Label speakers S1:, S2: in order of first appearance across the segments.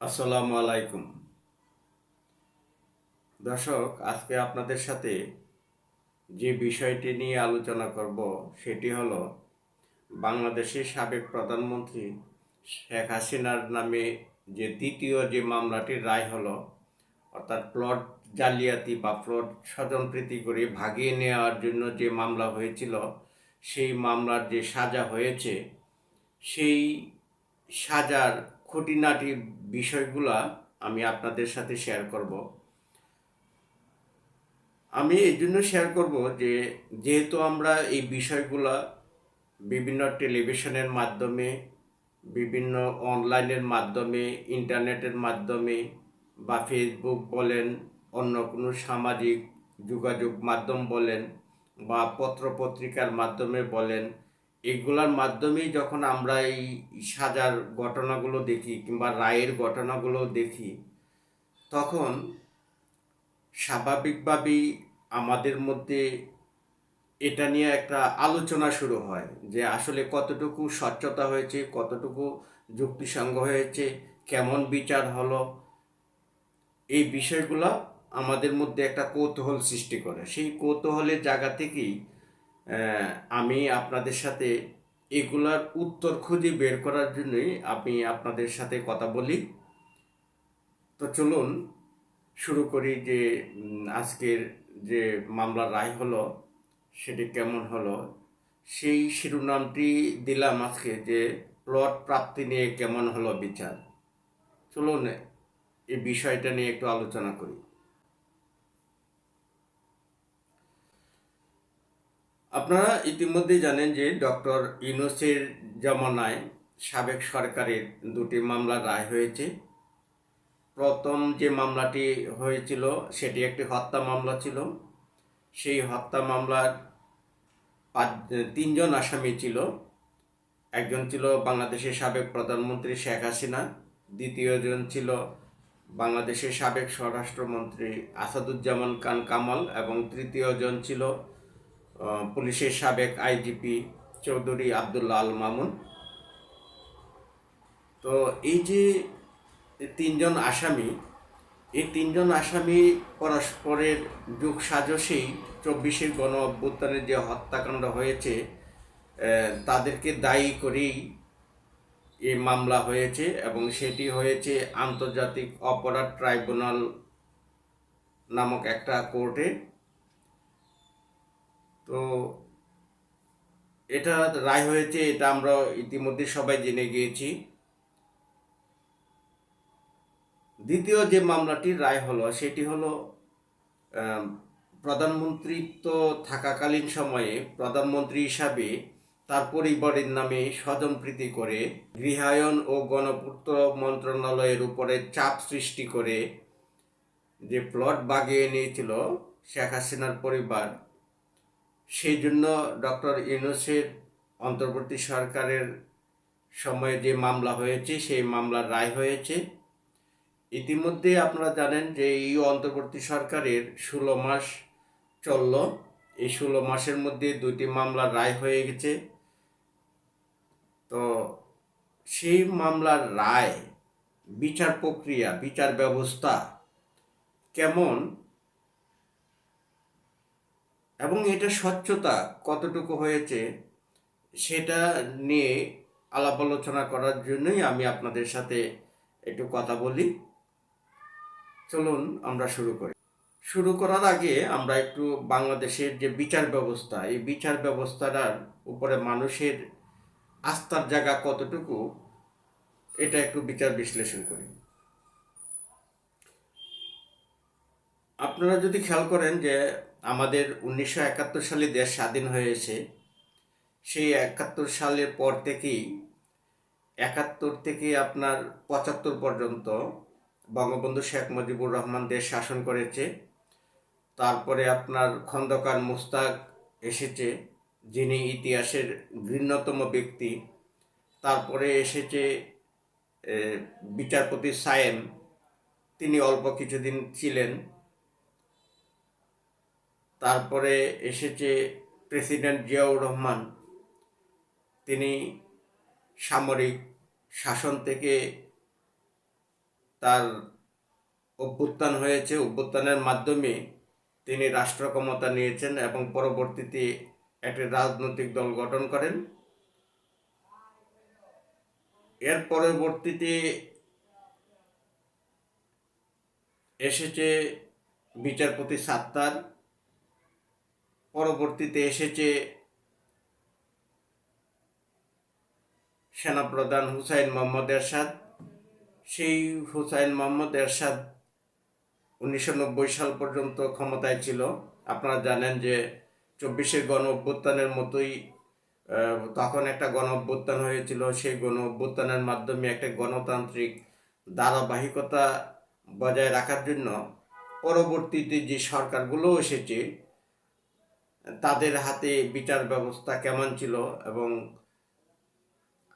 S1: আসসালামু আলাইকুম। দর্শক, আজকে আপনাদের সাথে যে বিষয়টি নিয়ে আলোচনা করব, সেটি হল বাংলাদেশের সাবেক প্রধানমন্ত্রী শেখ হাসিনার নামে যে দ্বিতীয় যে মামলাটির রায় হলো, অর্থাৎ প্লট জালিয়াতি বা প্লট স্বজনপ্রীতি করে ভাগিয়ে নেওয়ার জন্য যে মামলা হয়েছিল, সেই মামলার যে সাজা হয়েছে, সেই সাজার খুঁটিনাটি বিষয়গুলা আমি আপনাদের সাথে শেয়ার করব। আমি এই জন্য শেয়ার করব যে, যেহেতু আমরা এই বিষয়গুলা বিভিন্ন টেলিভিশনের মাধ্যমে, বিভিন্ন অনলাইনের মাধ্যমে ইন্টারনেটের মাধ্যমে বা ফেসবুক বলেন, অন্য কোনো সামাজিক যোগাযোগ মাধ্যম বলেন বা পত্রপত্রিকার মাধ্যমে বলেন এগুলার মাধ্যমেই যখন আমরা এই সাজার ঘটনাগুলো দেখি কিংবা রায়ের ঘটনাগুলো দেখি, তখন স্বাভাবিকভাবেই আমাদের মধ্যে এটা নিয়ে একটা আলোচনা শুরু হয় যে আসলে কতটুকু স্বচ্ছতা হয়েছে, কতটুকু যুক্তিসঙ্গ হয়েছে, কেমন বিচার হলো। এই বিষয়গুলো আমাদের মধ্যে একটা কৌতূহল সৃষ্টি করে। সেই কৌতূহলের জায়গা থেকেই আমি আপনাদের সাথে এগুলার উত্তর খুঁজে বের করার জন্যই আমি আপনাদের সাথে কথা বলি। তো চলুন, শুরু করি যে আজকের যে মামলার রায় হলো, সেটি কেমন হলো? সেই শিরোনামটি দিলাম আজকে যে, প্লট প্রাপ্তি নিয়ে কেমন হলো বিচার? চলুন এই বিষয়টা নিয়ে একটু আলোচনা করি। আপনারা ইতিমধ্যেই জানেন যে ডক্টর ইউনুসের জমানায় সাবেক সরকারের দুটি মামলা রায় হয়েছে। প্রথম যে মামলাটি হয়েছিল, সেটি একটি হত্যা মামলা ছিল। সেই হত্যা মামলার পাঁচ, তিনজন আসামি ছিল। একজন ছিল বাংলাদেশের সাবেক প্রধানমন্ত্রী শেখ হাসিনা দ্বিতীয়জন ছিল বাংলাদেশের সাবেক স্বরাষ্ট্রমন্ত্রী আসাদুজ্জামান খান কামাল, এবং তৃতীয়জন ছিল পুলিশের সাবেক আইজিপি চৌধুরী আবদুল্লাহ আল মামুন। তো এই যে তিনজন আসামি, এই তিনজন আসামি পরস্পরের যুগ সাজসেই চব্বিশের গণ অভ্যুত্থানের যে হত্যাকাণ্ড হয়েছে তাদেরকে দায়ী করেই এই মামলা হয়েছে এবং সেটি হয়েছে আন্তর্জাতিক অপরাধ ট্রাইব্যুনাল নামক একটা কোর্টে। তো এটা রায় হয়েছে, এটা আমরা ইতিমধ্যে সবাই জেনে গিয়েছি। দ্বিতীয় যে মামলাটির রায় হলো, সেটি হলো প্রধানমন্ত্রিত্ব থাকাকালীন সময়ে প্রধানমন্ত্রী হিসাবে তার পরিবারের নামে স্বজনপ্রীতি করে গৃহায়ন ও গণপূর্ত মন্ত্রণালয়ের উপরে চাপ সৃষ্টি করে যে প্লট বাগিয়ে নিয়েছিল শেখ হাসিনার পরিবার সেই জন্য ডক্টর ইউনুসের অন্তর্বর্তী সরকারের সময়ে যে মামলা হয়েছে, সেই মামলার রায় হয়েছে। ইতিমধ্যে আপনারা জানেন যে এই অন্তর্বর্তী সরকারের ষোলো মাস চলল। এই ষোলো মাসের মধ্যে দুইটি মামলার রায় হয়ে গেছে। তো সেই মামলার রায়, বিচার প্রক্রিয়া, বিচার ব্যবস্থা কেমন? এবং এটা স্বচ্ছতা কতটুকু হয়েছে সেটা নিয়ে আলাপ আলোচনা করার জন্যই আমি আপনাদের সাথে একটু কথা বলি। চলুন আমরা শুরু করি। শুরু করার আগে আমরা একটু বাংলাদেশের যে বিচার ব্যবস্থা, এই বিচার ব্যবস্থাটার উপরে মানুষের আস্থার জায়গা কতটুকু, এটা একটু বিচার বিশ্লেষণ করি। আপনারা যদি খেয়াল করেন যে আমাদের উনিশশো একাত্তর সালে দেশ স্বাধীন হয়েছে সেই একাত্তর সালের পর থেকেই, একাত্তর থেকে আপনার পঁচাত্তর পর্যন্ত বঙ্গবন্ধু শেখ মুজিবুর রহমান দেশ শাসন করেছে। তারপরে আপনার খন্দকার মুস্তাক এসেছে, যিনি ইতিহাসের ঘৃণ্যতম ব্যক্তি। তারপরে এসেছে বিচারপতি সায়েম, তিনি অল্প কিছুদিন ছিলেন। তারপরে এসেছে প্রেসিডেন্ট জিয়াউর রহমান। তিনি সামরিক শাসন থেকে তার অভ্যুত্থান হয়েছে। অভ্যুত্থানের মাধ্যমে তিনি রাষ্ট্র ক্ষমতা নিয়েছেন এবং পরবর্তীতে একটি রাজনৈতিক দল গঠন করেন। এর পরবর্তীতে এসেছে বিচারপতি সাত্তার। পরবর্তীতে এসেছে সেনাপ্রধান হুসাইন মোহাম্মদ এরশাদ। সেই হুসাইন মোহাম্মদ এরশাদ উনিশশো নব্বই সাল পর্যন্ত ক্ষমতায় ছিল। আপনারা জানেন যে চব্বিশের গণ অভ্যুত্থানের মতোই তখন একটা গণ অভ্যুত্থান হয়েছিল। সেই গণ অভ্যুত্থানের মাধ্যমে একটা গণতান্ত্রিক ধারাবাহিকতা বজায় রাখার জন্য পরবর্তীতে যে সরকারগুলো এসেছে তাদের হাতে বিচার ব্যবস্থা কেমন ছিল এবং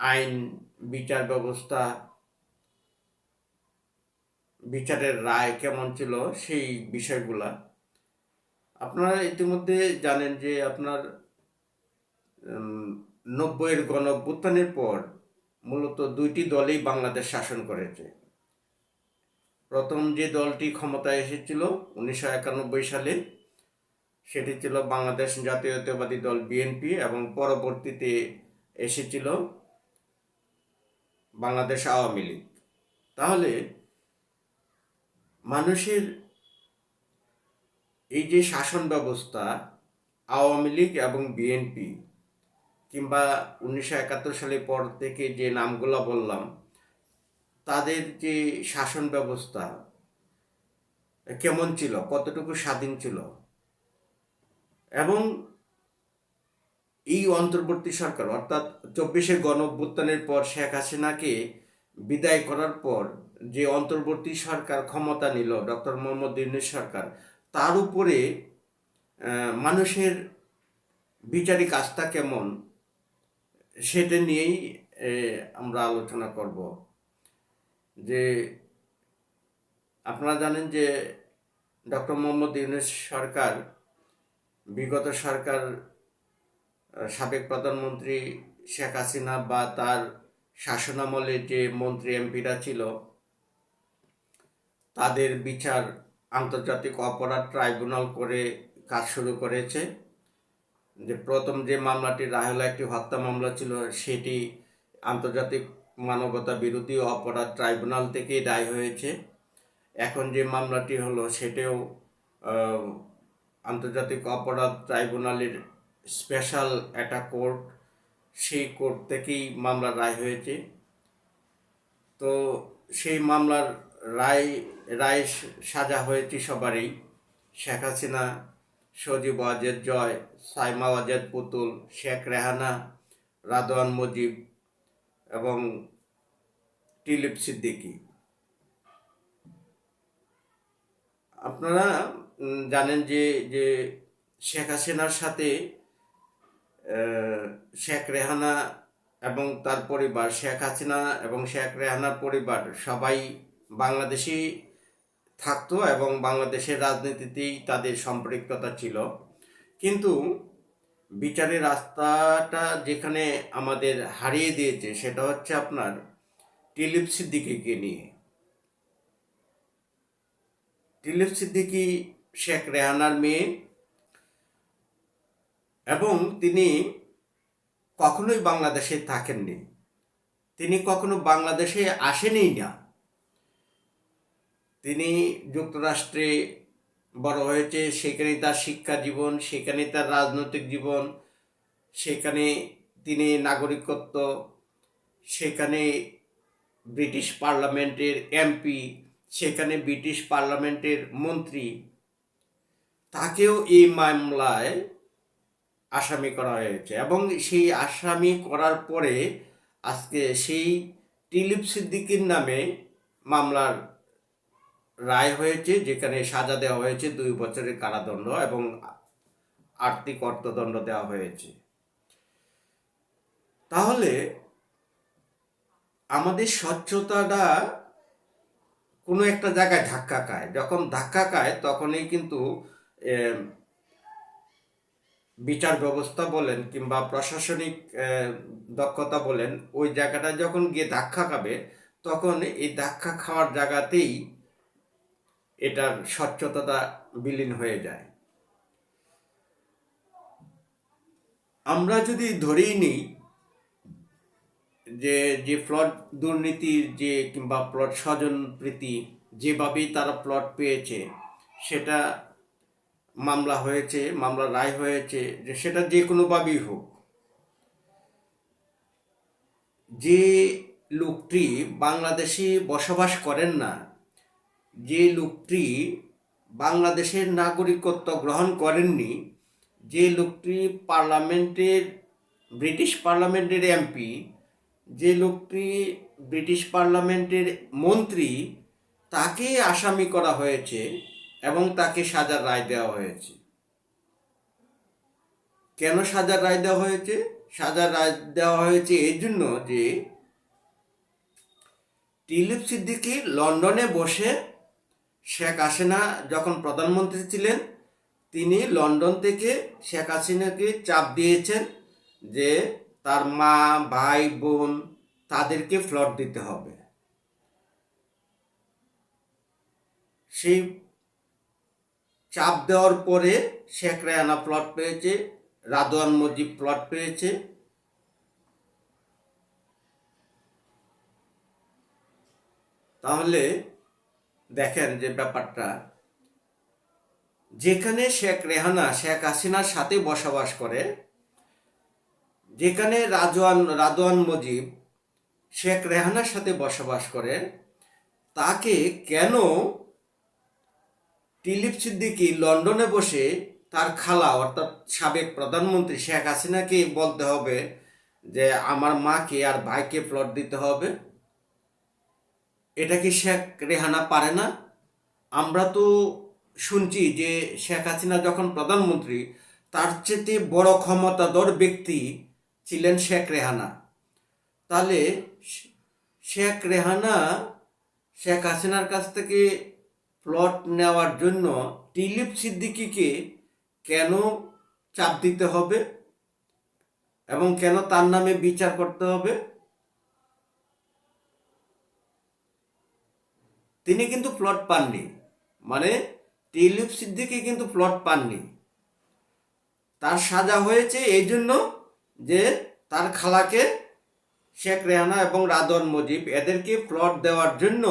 S1: আইন, বিচার ব্যবস্থা, বিচারের রায় কেমন ছিল সেই বিষয়গুলা। আপনারা ইতিমধ্যে জানেন যে আপনার নব্বইয়ের গণ পর মূলত দুইটি দলই বাংলাদেশ শাসন করেছে। প্রথম যে দলটি ক্ষমতায় এসেছিল উনিশশো একানব্বই সালে সেটি ছিল বাংলাদেশ জাতীয়তাবাদী দল বিএনপি এবং পরবর্তীতে এসেছিল বাংলাদেশ আওয়ামী লীগ। তাহলে মানুষের এই যে শাসন ব্যবস্থা আওয়ামী লীগ এবং বিএনপি কিংবা উনিশশো একাত্তর সালের পর থেকে যে নামগুলো বললাম, তাদের যে শাসন ব্যবস্থা কেমন ছিল? কতটুকু স্বাধীন ছিল? এবং এই অন্তর্বর্তী সরকার, অর্থাৎ চব্বিশে গণ অভ্যুত্থানের পর শেখ হাসিনাকে বিদায় করার পর যে অন্তর্বর্তী সরকার ক্ষমতা নিল, ডক্টর মোহাম্মদ ইউনুস সরকার, তার উপরে মানুষের বিচারিক আস্থা কেমন, সেটা নিয়েই আমরা আলোচনা করব। যে আপনারা জানেন যে ডক্টর মোহাম্মদ ইউনুস সরকার বিগত সরকার সাবেক প্রধানমন্ত্রী শেখ হাসিনা বা তার শাসনামলে যে মন্ত্রী এমপিরা ছিল, তাদের বিচার আন্তর্জাতিক অপরাধ ট্রাইব্যুনাল করে কাজ শুরু করেছে। যে প্রথম যে মামলাটি, রাহেলা একটি হত্যা মামলা ছিল, সেটি আন্তর্জাতিক মানবতা বিরোধী অপরাধ ট্রাইব্যুনাল থেকেই দায় হয়েছে। এখন যে মামলাটি হলো, সেটাও আন্তর্জাতিক অপরাধ ট্রাইব্যুনালের স্পেশাল একটা কোর্ট, সেই কোর্ট থেকেই মামলার রায় হয়েছে। তো সেই মামলার রায় রায় সাজা হয়েছে সবারই। শেখ হাসিনা, সজীব ওয়াজেদ জয়, সাইমা ওয়াজেদ পুতুল, শেখ রেহানা, রাদওয়ান মুজিব এবং টিলিপ সিদ্দিকী। আপনারা জানেন যে যে শেখ হাসিনার সাথে শেখ রেহানা এবং তার পরিবার, শেখ হাসিনা এবং শেখ রেহানার পরিবার সবাই বাংলাদেশি থাকতো এবং বাংলাদেশের রাজনীতিতেই তাদের সম্পৃক্ততা ছিল। কিন্তু বিচারের রাস্তাটা যেখানে আমাদের হারিয়ে দিয়েছে, সেটা হচ্ছে আপনার টিলিপ সিদ্দিকিকে নিয়ে। টিলিপ সিদ্দিকি শেখ রেহানার মেয়ে এবং তিনি কখনোই বাংলাদেশে থাকেননি। তিনি কখনো বাংলাদেশে আসেনি না। তিনি যুক্তরাষ্ট্রে বড় হয়েছে সেখানে তার শিক্ষা জীবন সেখানে তার রাজনৈতিক জীবন, সেখানে তিনি নাগরিকত্ব, সেখানে ব্রিটিশ পার্লামেন্টের এমপি, সেখানে ব্রিটিশ পার্লামেন্টের মন্ত্রী তাকেও এই মামলায় আসামি করা হয়েছে এবং সেই আসামি করার পরে আজকে সেই টিলিপ সিদ্দিকির নামে মামলার রায় হয়েছে, যেখানে সাজা দেওয়া হয়েছে দুই বছরের কারাদণ্ড এবং আর্থিক অর্থদণ্ড দেওয়া হয়েছে। তাহলে আমাদের স্বচ্ছতাটা কোনো একটা জায়গায় ধাক্কা খায়। যখন ধাক্কা খায়, তখনই কিন্তু বিচার ব্যবস্থা বলেন কিংবা প্রশাসনিক দক্ষতা বলেন, ওই জায়গাটা যখন গিয়ে ধাক্কা খাবে, তখন এই ধাক্কা খাওয়ার জায়গাতেই এটার স্বচ্ছতা বিলীন হয়ে যায়। আমরা যদি ধরেই নিই যে যে প্লট দুর্নীতির যে কিংবা প্লট স্বজন প্রীতি যেভাবেই তারা প্লট পেয়েছে, সেটা মামলা হয়েছে, মামলা রায় হয়েছে, যে সেটা যে কোনোভাবেই হোক। যে লোকটি বাংলাদেশে বসবাস করেন না, যে লোকটি বাংলাদেশের নাগরিকত্ব গ্রহণ করেননি, যে লোকটি পার্লামেন্টের, ব্রিটিশ পার্লামেন্টের এমপি, যে লোকটি ব্রিটিশ পার্লামেন্টের মন্ত্রী, তাকে আসামি করা হয়েছে। এবং তাকে সাজার রায় দেওয়া হয়েছে। কেন সাজার রায় দেওয়া হয়েছে? সাজার রায় দেওয়া হয়েছে এই জন্য যে টিলিপ সিদ্দিকি লন্ডনে বসে শেখ হাসিনা যখন প্রধানমন্ত্রী ছিলেন, তিনি লন্ডন থেকে শেখ হাসিনাকে চাপ দিয়েছেন যে তার মা, ভাই, বোন তাদেরকে ফ্লট দিতে হবে। সেই চাপ দেওয়ার পরে শেখ রেহানা প্লট পেয়েছে, রাদওয়ান মজিব প্লট পেয়েছে। তাহলে দেখেন যে ব্যাপারটা। যেখানে শেখ রেহানা, শেখ হাসিনার সাথে বসবাস করে, যেখানে রাজওয়ান, রাদওয়ান মজিব শেখ রেহানার সাথে বসবাস করে, তাকে কেন টিলিপ সিদ্দিকি লন্ডনে বসে তার খালা, অর্থাৎ সাবেক প্রধানমন্ত্রী শেখ হাসিনাকে বলতে হবে যে, আমার মাকে আর ভাইকে প্লট দিতে হবে। এটা কি শেখ রেহানা পারে না? আমরা তো শুনছি যে, শেখ হাসিনা যখন প্রধানমন্ত্রী, তার চেয়ে বড় ক্ষমতাধর ব্যক্তি ছিলেন শেখ রেহানা। তাহলে শেখ রেহানা শেখ হাসিনার কাছ থেকে প্লট নেওয়ার জন্য টিলিপ সিদ্দিকিকে কেন চাপ দিতে হবে? এবং কেন তার নামে বিচার করতে হবে? তিনি কিন্তু প্লট পাননি। মানে টিলিপ সিদ্দিকি কিন্তু প্লট পাননি। তার সাজা হয়েছে এই জন্য যে তার খালাকে শেখ রেহানা এবং রাদন মজিব এদেরকে প্লট দেওয়ার জন্য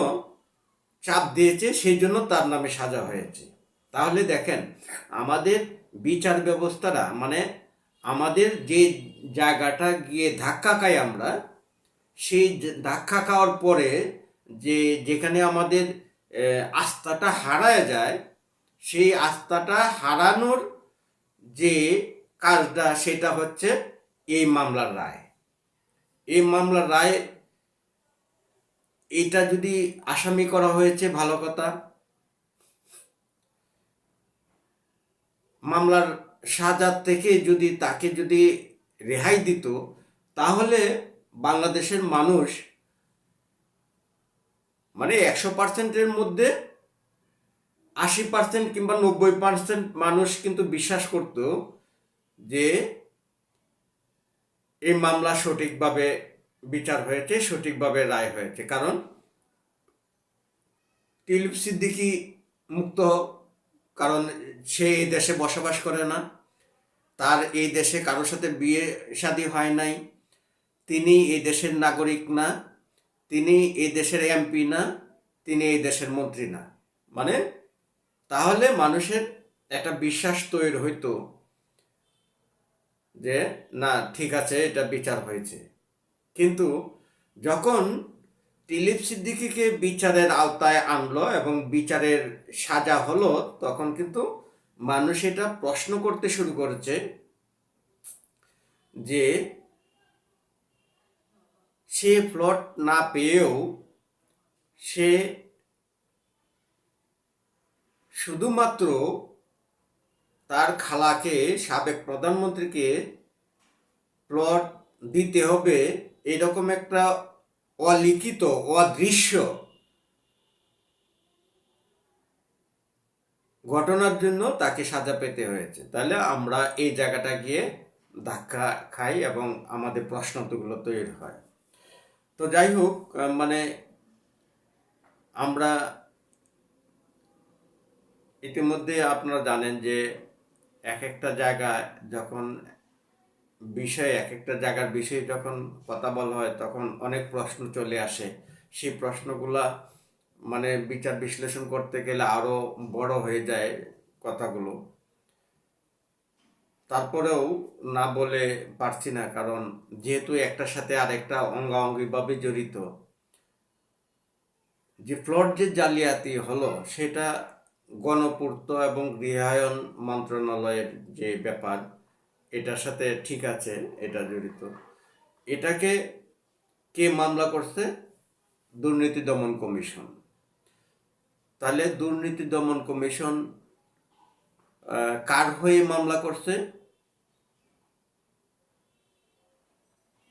S1: চাপ দিয়েছে, সেই জন্য তার নামে সাজা হয়েছে। তাহলে দেখেন, আমাদের বিচার ব্যবস্থাটা মানে আমাদের যে জায়গাটা গিয়ে ধাক্কা খাই আমরা, সেই ধাক্কা খাওয়ার পরে যে যেখানে আমাদের আস্থাটা হারায় যায়, সেই আস্থাটা হারানোর যে কাজটা, সেটা হচ্ছে এই মামলার রায়। এই মামলার রায় এটা যদি আসামি করা হয়েছে, ভালো কথা। মামলার সাজা থেকে যদি তাকে যদি রেহাই দিত, তাহলে বাংলাদেশের মানুষ মানে একশো পার্সেন্টের মধ্যে আশি পার্সেন্ট কিংবা নব্বই পার্সেন্ট মানুষ কিন্তু বিশ্বাস করত যে এই মামলা সঠিকভাবে বিচার হয়েছে, সঠিকভাবে রায় হয়েছে। কারণ টিলিপ সিদ্দিকি মুক্ত, কারণ সে এই দেশে বসবাস করে না। তার এই দেশে কারোর সাথে বিয়ে শাদী হয় নাই। তিনি এই দেশের নাগরিক না। তিনি এই দেশের এমপি না। তিনি এই দেশের মন্ত্রী না। মানে তাহলে মানুষের একটা বিশ্বাস তৈরি হইতো যে, না, ঠিক আছে, এটা বিচার হয়েছে। কিন্তু যখন টিলিপ সিদ্দিকিকে বিচারের আওতায় আনলো এবং বিচারের সাজা হলো, তখন কিন্তু মানুষ এটা প্রশ্ন করতে শুরু করেছে যে সে প্লট না পেয়েও সে শুধুমাত্র তার খালাকে, সাবেক প্রধানমন্ত্রীকে প্লট দিতে হবে এরকম একটা অলিখিত, অদৃশ্য ঘটনার জন্য তাকে সাজা পেতে হয়েছে। তাহলে আমরা এই জায়গাটা গিয়ে ধাক্কা খাই এবং আমাদের প্রশ্নগুলো তৈরি হয়। তো যাই হোক মানে আমরা ইতিমধ্যে আপনারা জানেন যে এক একটা জায়গায় যখন বিষয়ে এক একটা জায়গার বিষয়ে যখন কথা বলা হয়, তখন অনেক প্রশ্ন চলে আসে। সেই প্রশ্নগুলা মানে বিচার বিশ্লেষণ করতে গেলে আরও বড় হয়ে যায় কথাগুলো। তারপরেও না বলে পারছি না, কারণ যেহেতু একটার সাথে আরেকটা অঙ্গাঅঙ্গিভাবে জড়িত, যে ফ্লড যে জালিয়াতি হলো, সেটা গণপূর্ত এবং গৃহায়ন মন্ত্রণালয়ের যে ব্যাপার এটার সাথে ঠিক আছে, এটা জড়িত। এটাকে কে মামলা করছে? দুর্নীতি দমন কমিশন। তাহলে দুর্নীতি দমন কমিশন কার হয়ে মামলা করছে?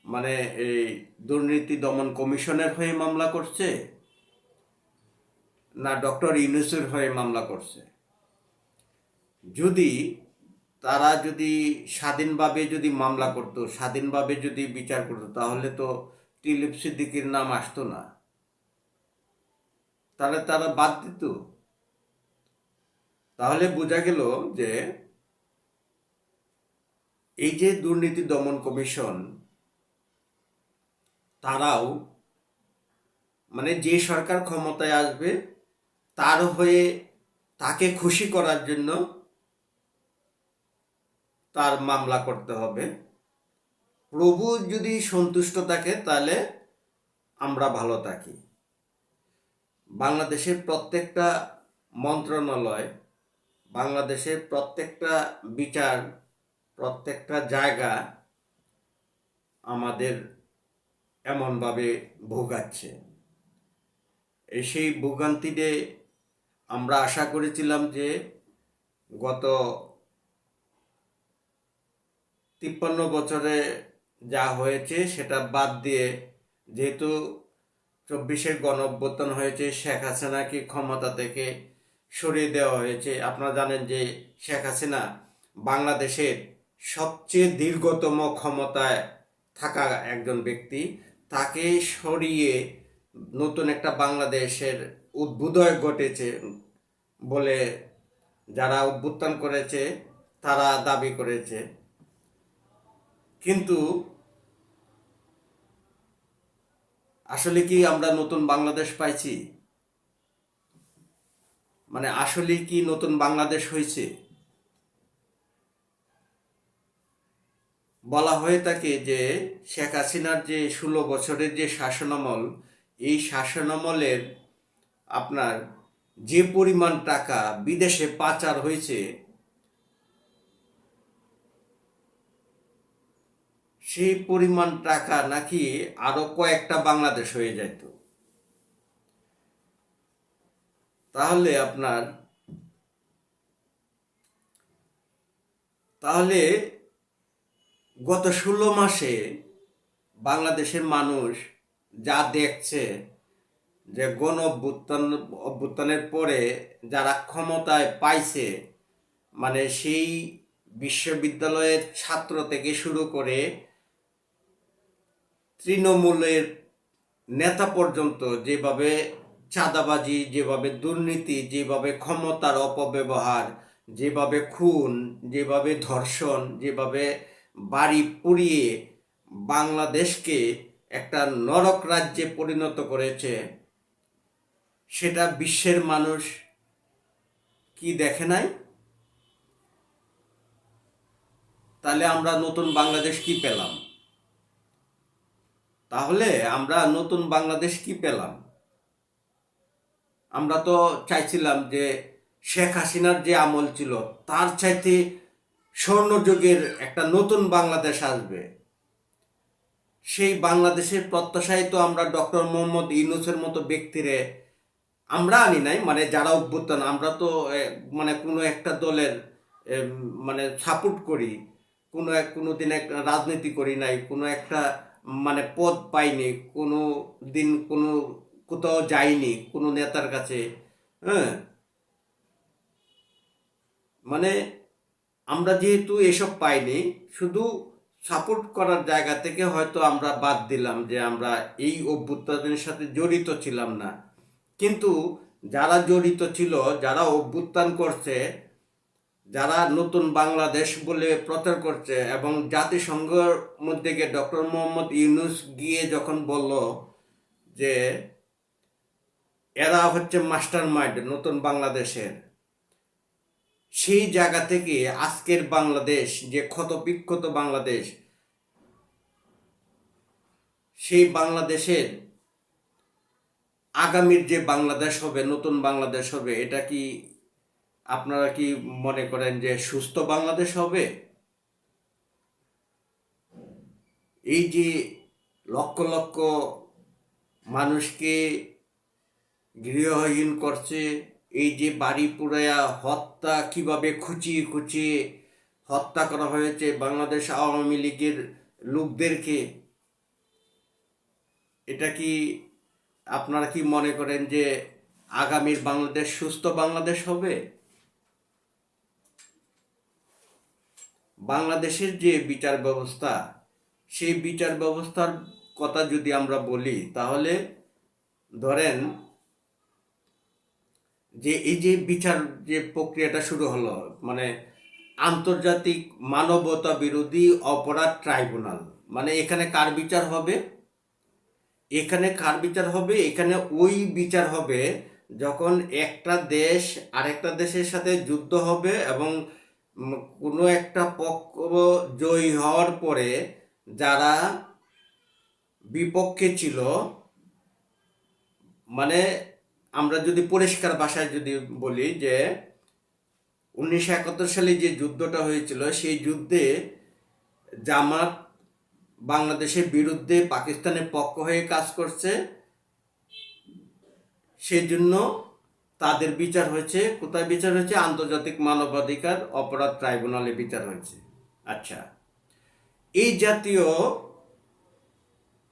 S1: মানে এই দুর্নীতি দমন কমিশনের হয়ে মামলা করছে? না ডক্টর ইউনুসের হয়ে মামলা করছে? যদি তারা যদি স্বাধীনভাবে যদি মামলা করত, স্বাধীনভাবে যদি বিচার করতো, তাহলে তো টিলিপ সিদ্দিকির নাম আসতো না। তাহলে তারা বাদ দিত। তাহলে বোঝা গেল যে এই যে দুর্নীতি দমন কমিশন, তারাও মানে যে সরকার ক্ষমতায় আসবে, তার হয়ে তাকে খুশি করার জন্য তার মামলা করতে হবে। প্রভু যদি সন্তুষ্ট থাকে, তাহলে আমরা ভালো থাকি। বাংলাদেশের প্রত্যেকটা মন্ত্রণালয়, বাংলাদেশের প্রত্যেকটা বিচার, প্রত্যেকটা জায়গা আমাদের এমনভাবে ভোগাচ্ছে। এই সেই ভোগান্তিতে আমরা আশা করেছিলাম যে গত তিপ্পান্ন বছরে যা হয়েছে, সেটা বাদ দিয়ে যেহেতু চব্বিশের গণ অভ্যুত্থান হয়েছে, শেখ হাসিনাকে ক্ষমতা থেকে সরিয়ে দেওয়া হয়েছে। আপনারা জানেন যে শেখ হাসিনা বাংলাদেশের সবচেয়ে দীর্ঘতম ক্ষমতায় থাকা একজন ব্যক্তি। তাকে সরিয়ে নতুন একটা বাংলাদেশের উদ্বোধয় ঘটেছে বলে যারা অভ্যুত্থান করেছে, তারা দাবি করেছে। কিন্তু আসলে কি আমরা নতুন বাংলাদেশ পাইছি? মানে আসলে কি নতুন বাংলাদেশ হয়েছে বলা হয়ে থাকে যে শেখ হাসিনার যে ষোলো বছরের যে শাসনামল, এই শাসনামলের আপনার যে পরিমাণ টাকা বিদেশে পাচার হয়েছে সেই পরিমাণ টাকা নাকি আরও কয়েকটা বাংলাদেশ হয়ে যেত তাহলে আপনার, তাহলে গত ষোলো মাসে বাংলাদেশের মানুষ যা দেখছে যে গণ অভ্যুত্থান, অভ্যুত্থানের পরে যারা ক্ষমতায় পাইছে মানে সেই বিশ্ববিদ্যালয়ের ছাত্র থেকে শুরু করে তৃণমূলের নেতা পর্যন্ত যেভাবে চাঁদাবাজি, যেভাবে দুর্নীতি, যেভাবে ক্ষমতার অপব্যবহার, যেভাবে খুন, যেভাবে ধর্ষণ, যেভাবে বাড়ি পুড়িয়ে বাংলাদেশকে একটা নরক রাজ্যে পরিণত করেছে, সেটা বিশ্বের মানুষ কি দেখে নাই? তাহলে আমরা নতুন বাংলাদেশ কি পেলাম? তাহলে আমরা নতুন বাংলাদেশ কি পেলাম? আমরা তো চাইছিলাম যে শেখ হাসিনার যে আমল ছিল, তার চাইতে স্বর্ণযুগের একটা নতুন বাংলাদেশ আসবে। সেই বাংলাদেশের প্রত্যাশায় তো আমরা ডক্টর মোহাম্মদ ইউনুসের মতো ব্যক্তিরে আমরা আনি নাই মানে যারা অভ্যুত্থান, আমরা তো মানে কোনো একটা দলের মানে সাপোর্ট করি, কোনো এক, কোনো দিন এক রাজনীতি করি নাই, কোনো একটা মানে পদ পাইনি, কোনো দিন কোনো কোথাও যাইনি, কোনো নেতার কাছে হ্যাঁ? মানে আমরা যেহেতু এসব পাইনি, শুধু সাপোর্ট করার জায়গা থেকে হয়তো আমরা বাদ দিলাম যে আমরা এই অভ্যুত্থানের সাথে জড়িত ছিলাম না। কিন্তু যারা জড়িত ছিল, যারা অভ্যুত্থান করছে যারা নতুন বাংলাদেশ বলে প্রচার করছে এবং জাতিসংঘের মধ্যে গিয়ে ডক্টর মোহাম্মদ ইউনুস গিয়ে যখন বলল যে এরা হচ্ছে মাস্টার মাইন্ড নতুন বাংলাদেশের, সেই জায়গা থেকে আজকের বাংলাদেশ, যে ক্ষত বিক্ষত বাংলাদেশ, সেই বাংলাদেশের আগামীর যে বাংলাদেশ হবে, নতুন বাংলাদেশ হবে, এটা কি আপনারা কি মনে করেন যে সুস্থ বাংলাদেশ হবে? এই যে লক্ষ লক্ষ মানুষকে গৃহহীন করছে, এই যে বাড়ি পুরায়া হত্যা কীভাবে খুঁচিয়ে খুঁচিয়ে হত্যা করা হয়েছে বাংলাদেশ আওয়ামী লীগের লোকদেরকে, এটা কি আপনারা কি মনে করেন যে আগামীর বাংলাদেশ, সুস্থ বাংলাদেশ হবে? বাংলাদেশের যে বিচার ব্যবস্থা, সেই বিচার ব্যবস্থার কথা যদি আমরা বলি, তাহলে ধরেন যে এই যে বিচার যে প্রক্রিয়াটা শুরু হলো মানে আন্তর্জাতিক মানবতা বিরোধী অপরাধ ট্রাইব্যুনাল মানে এখানে কার বিচার হবে? এখানে কার বিচার হবে? এখানে ওই বিচার হবে যখন একটা দেশ আরেকটা দেশের সাথে যুদ্ধ হবে এবং কোনো একটা পক্ষ জয়ী হওয়ার পরে যারা বিপক্ষে ছিল মানে আমরা যদি পরিষ্কার ভাষায় যদি বলি যে উনিশশো একাত্তর সালে যে যুদ্ধটা হয়েছিল, সেই যুদ্ধে জামাত বাংলাদেশের বিরুদ্ধে পাকিস্তানের পক্ষ হয়ে কাজ করছে। সেই জন্য তাদের বিচার হয়েছে। কোথায় বিচার হয়েছে? আন্তর্জাতিক মানবাধিকার অপরাধ ট্রাইব্যুনালে বিচার হয়েছে। আচ্ছা এই জাতীয়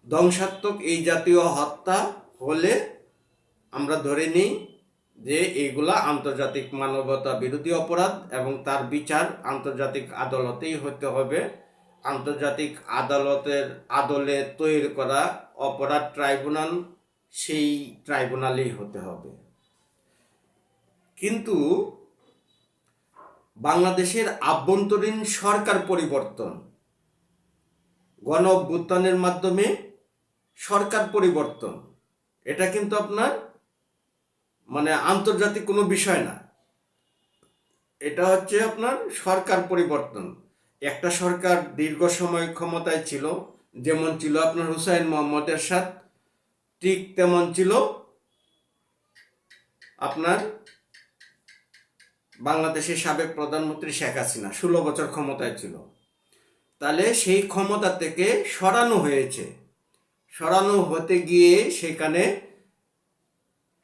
S1: ধ্বংসাত্মক এই জাতীয় হত্যা হলে আমরা ধরে নিই যে এইগুলা আন্তর্জাতিক মানবতা বিরোধী অপরাধ এবং তার বিচার আন্তর্জাতিক আদালতেই হতে হবে। আন্তর্জাতিক আদালতের আদলে তৈরি করা অপরাধ ট্রাইব্যুনাল, সেই ট্রাইব্যুনালেই হতে হবে। কিন্তু বাংলাদেশের আভ্যন্তরীণ সরকার পরিবর্তন, গণ অভ্যুত্থানের মাধ্যমে সরকার পরিবর্তন, এটা কিন্তু আপনার মানে আন্তর্জাতিক কোনো বিষয় না। এটা হচ্ছে আপনার সরকার পরিবর্তন। একটা সরকার দীর্ঘ সময় ক্ষমতায় ছিল, যেমন ছিল আপনার হুসাইন মোহাম্মদ এরশাদ, ঠিক তেমন ছিল আপনার বাংলাদেশের সাবেক প্রধানমন্ত্রী শেখ হাসিনা, ষোলো বছর ক্ষমতায় ছিল। তাহলে সেই ক্ষমতা থেকে সরানো হয়েছে। সরানো হতে গিয়ে সেখানে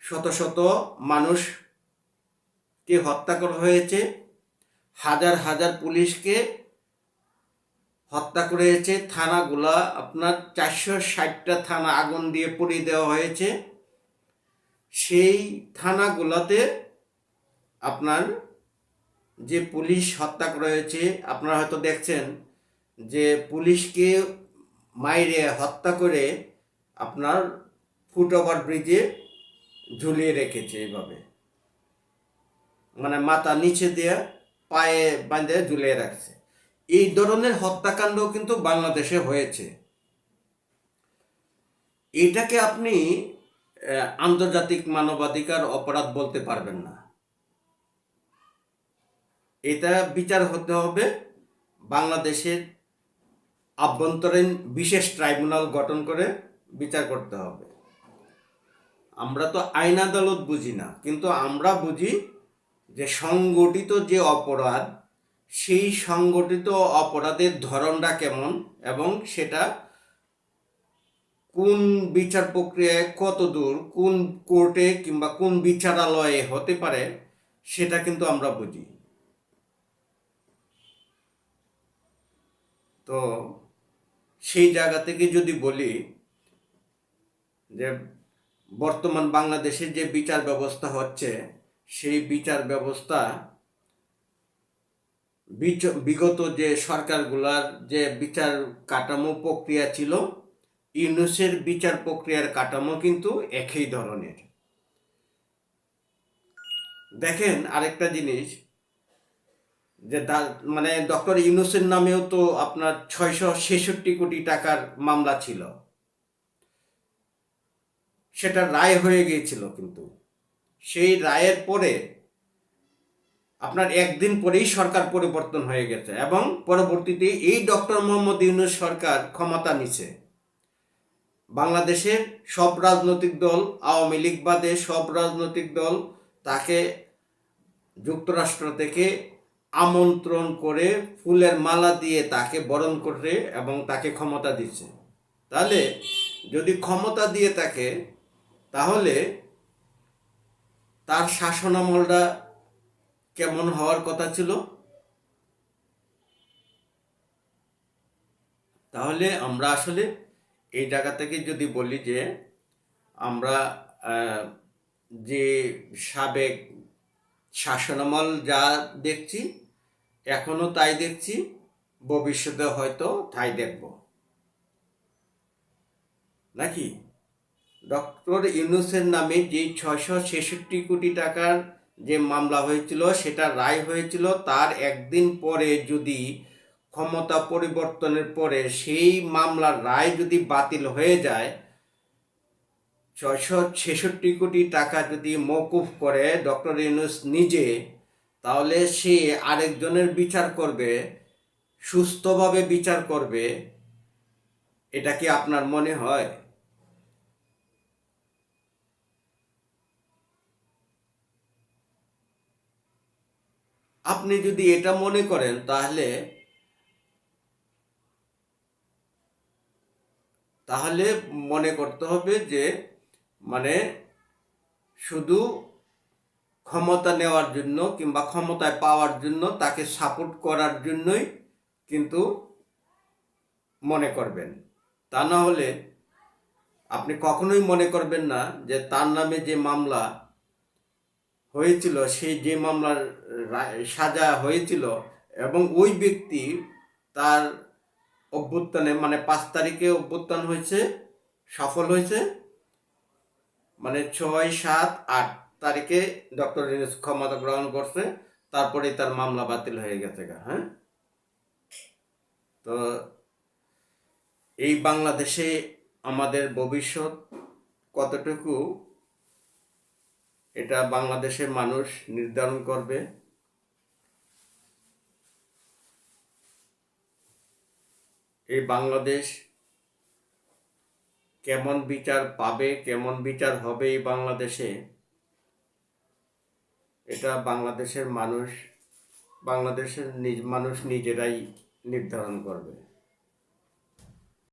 S1: শত শত মানুষকে হত্যা করা হয়েছে। হাজার হাজার পুলিশকে হত্যা করেছে। থানাগুলা আপনার চারশো ষাটটা থানা আগুন দিয়ে পুড়িয়ে দেওয়া হয়েছে। সেই থানাগুলোতে আপনার যে পুলিশ হত্যা করা হয়েছে আপনারা হয়তো দেখছেন যে পুলিশকে মাইরে হত্যা করে আপনার ফুট ওভার ব্রিজে ঝুলিয়ে রেখেছে এইভাবে মানে মাথা নিচে দিয়ে পায়ে বাঁধে ঝুলিয়ে রাখছে। এই ধরনের হত্যাকাণ্ড কিন্তু বাংলাদেশে হয়েছে। এটাকে আপনি আন্তর্জাতিক মানবাধিকার অপরাধ বলতে পারবেন না। এটা বিচার হতে হবে বাংলাদেশের আভ্যন্তরীণ বিশেষ ট্রাইব্যুনাল গঠন করে বিচার করতে হবে। আমরা তো আইন আদালত বুঝি না, কিন্তু আমরা বুঝি যে সংগঠিত যে অপরাধ, সেই সংগঠিত অপরাধের ধরনটা কেমন এবং সেটা কোন বিচার প্রক্রিয়ায় কত দূর, কোন কোর্টে কিংবা কোন বিচারালয়ে হতে পারে, সেটা কিন্তু আমরা বুঝি। তো সেই জায়গা থেকে যদি বলি যে বর্তমান বাংলাদেশের যে বিচার ব্যবস্থা হচ্ছে, সেই বিচার ব্যবস্থা বিগত যে সরকারগুলার যে বিচার কাঠামো প্রক্রিয়া ছিল, ইউনুসের বিচার প্রক্রিয়ার কাঠামো কিন্তু একই ধরনের। দেখেন আরেকটা জিনিস যে দা- মানে ডক্টর ইউনুসের নামেও তো আপনার ছয়শো ছেষট্টি কোটি টাকার মামলা ছিল। সেটা রায় হয়ে গিয়েছিল কিন্তু। সেই রায়ের পরে আপনার একদিন পরেই সরকার পরিবর্তন হয়ে গেছে এবং পরবর্তীতে এই ডক্টর মোহাম্মদ ইউনুস সরকার ক্ষমতা নিছে। বাংলাদেশের সব রাজনৈতিক দল, আওয়ামী লীগ বাদে সব রাজনৈতিক দল তাকে যুক্তরাষ্ট্র থেকে আমন্ত্রণ করে ফুলের মালা দিয়ে তাকে বরণ করে এবং তাকে ক্ষমতা দিচ্ছে। তাহলে যদি ক্ষমতা দিয়ে থাকে, তাহলে তার শাসনামলটা কেমন হওয়ার কথা ছিল? তাহলে আমরা আসলে এই জায়গা থেকে যদি বলি যে আমরা যে সাবেক শাসনামল যা দেখছি এখনও তাই দেখছি, ভবিষ্যতে হয়তো তাই দেখব। নাকি? ডক্টর ইউনুসের নামে যে ছয়শো ছেষট্টি কোটি টাকার যে মামলা হয়েছিল, সেটা রায় হয়েছিল, তার একদিন পরে যদি ক্ষমতা পরিবর্তনের পরে সেই মামলার রায় যদি বাতিল হয়ে যায়, ছয়শো ছেষট্টি কোটি টাকা যদি মৌকুফ করে, ডক্টর ইউনুস নিজে তাহলে সে আরেকজনের বিচার করবে, সুস্থভাবে বিচার করবে, এটা কি আপনার মনে হয়? আপনি যদি এটা মনে করেন, তাহলে তাহলে মনে করতে হবে যে মানে শুধু ক্ষমতা নেওয়ার জন্য কিংবা ক্ষমতায় পাওয়ার জন্য তাকে সাপোর্ট করার জন্যই কিন্তু মনে করবেন। তা না হলে আপনি কখনোই মনে করবেন না যে তার নামে যে মামলা হয়েছিল, সেই যে মামলার সাজা হয়েছিল এবং ওই ব্যক্তি তার অভ্যুত্থানে মানে পাঁচ তারিখে অভ্যুত্থান হয়েছে, সফল হয়েছে মানে ছয় সাত আট তারিখে ডক্টর ইউনুস ক্ষমতা গ্রহণ করছে তারপরে তার মামলা বাতিল হয়ে গেছে গা হ্যাঁ? তো এই বাংলাদেশে আমাদের ভবিষ্যৎ কতটুকু, এটা বাংলাদেশের মানুষ নির্ধারণ করবে। এই বাংলাদেশ কেমন বিচার পাবে, কেমন বিচার হবে এই বাংলাদেশে? এটা বাংলাদেশের মানুষ বাংলাদেশের নিজ মানুষ নিজেরাই নির্ধারণ করবে।